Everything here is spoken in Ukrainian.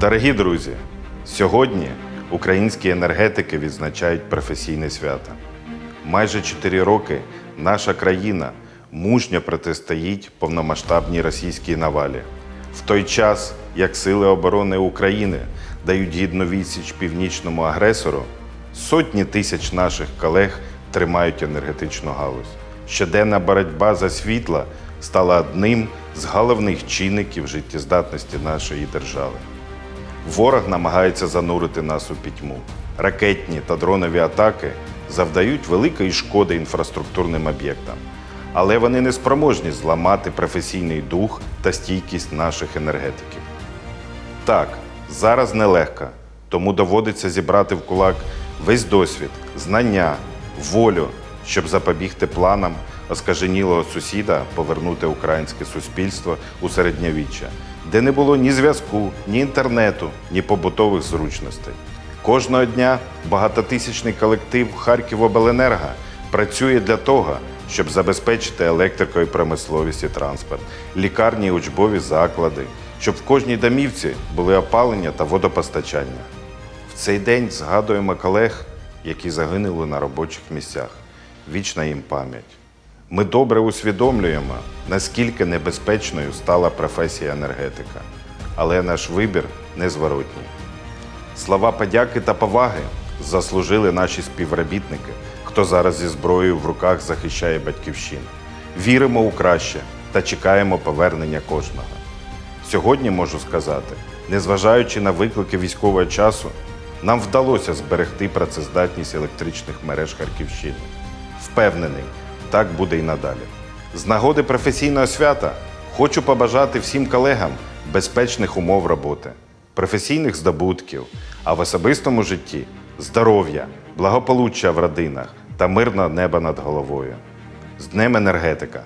Дорогі друзі, сьогодні українські енергетики відзначають професійне свято. Майже 4 роки наша країна мужньо протистоїть повномасштабній російській навалі. В той час, як Сили оборони України дають гідну відсіч північному агресору, сотні тисяч наших колег тримають енергетичну галузь. Щоденна боротьба за світло стала одним з головних чинників життєздатності нашої держави. Ворог намагається занурити нас у пітьму. Ракетні та дронові атаки завдають великої шкоди інфраструктурним об'єктам, але вони не спроможні зламати професійний дух та стійкість наших енергетиків. Так, зараз нелегко, тому доводиться зібрати в кулак весь досвід, знання, волю, щоб запобігти планам оскаженілого сусіда повернути українське суспільство у середньовіччя, де не було ні зв'язку, ні інтернету, ні побутових зручностей. Кожного дня багатотисячний колектив Харківобленерго працює для того, щоб забезпечити електрикою промисловість і транспорт, лікарні і учбові заклади, щоб в кожній домівці були опалення та водопостачання. В цей день згадуємо колег, які загинули на робочих місцях. Вічна їм пам'ять. Ми добре усвідомлюємо, наскільки небезпечною стала професія енергетика, але наш вибір незворотній. Слова подяки та поваги заслужили наші співробітники, хто зараз зі зброєю в руках захищає батьківщину. Віримо у краще та чекаємо повернення кожного. Сьогодні можу сказати, незважаючи на виклики військового часу, нам вдалося зберегти працездатність електричних мереж Харківщини. Впевнений, так буде і надалі. З нагоди професійного свята хочу побажати всім колегам безпечних умов роботи, професійних здобутків, а в особистому житті здоров'я, благополуччя в родинах та мирного неба над головою. З Днем енергетика!